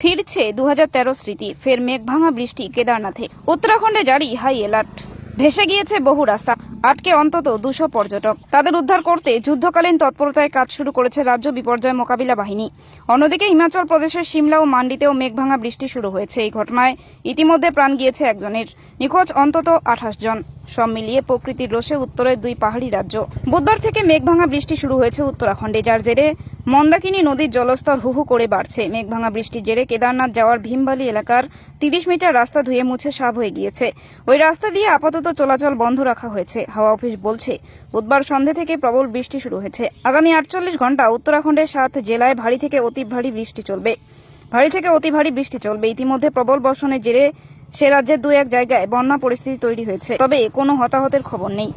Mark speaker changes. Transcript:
Speaker 1: ফিরছে দু হাজার তেরো স্মৃতি। ফের মেঘভাঙা বৃষ্টি কেদারনাথে। উত্তরাখণ্ডে জারি হাই অ্যালার্ট। ভেসে গিয়েছে বহু রাস্তা। আটকে অন্তত দুশো পর্যটক। তাদের উদ্ধার করতে যুদ্ধকালীন তৎপরতায় কাজ শুরু করেছে রাজ্য বিপর্যয় মোকাবিলা বাহিনী। অন্যদিকে হিমাচল প্রদেশের সিমলা ও মান্ডিতেও মেঘভাঙা বৃষ্টি শুরু হয়েছে এই ঘটনায়। ইতিমধ্যে প্রাণ গিয়েছে একজনের। নিখোঁজ অন্তত আঠাশ জন। সব মিলিয়ে প্রকৃতির রোষে উত্তরের দুই পাহাড়ি রাজ্য। বুধবার থেকে মেঘভাঙা বৃষ্টি শুরু হয়েছে উত্তরাখণ্ডে। যার জেরে মন্দাকিনী নদীর জলস্তর হুহু করে বাড়ছে। মেঘভাঙা বৃষ্টির জেরে কেদারনাথ যাওয়ার ভীমবালি এলাকার তিরিশ মিটার রাস্তা ধুয়ে মুছে সাফ হয়ে গিয়েছে। ওই রাস্তা দিয়ে আপাতত চলাচল বন্ধ রাখা হয়েছে, হাওয়া অফিস বলছে। বুধবার সন্ধে থেকে প্রবল বৃষ্টি শুরু হয়েছে। আগামী আটচল্লিশ ঘণ্টা উত্তরাখণ্ডের সাত জেলায় ভারী থেকে অতি ভারী বৃষ্টি চলবে। ভারী থেকে অতি ভারী বৃষ্টি চলবে। ইতিমধ্যে প্রবল বর্ষণের জেরে সে রাজ্যের দু এক জায়গায় বন্যা পরিস্থিতি তৈরি হয়েছে। তবে কোনো হতাহতের খবর নেই।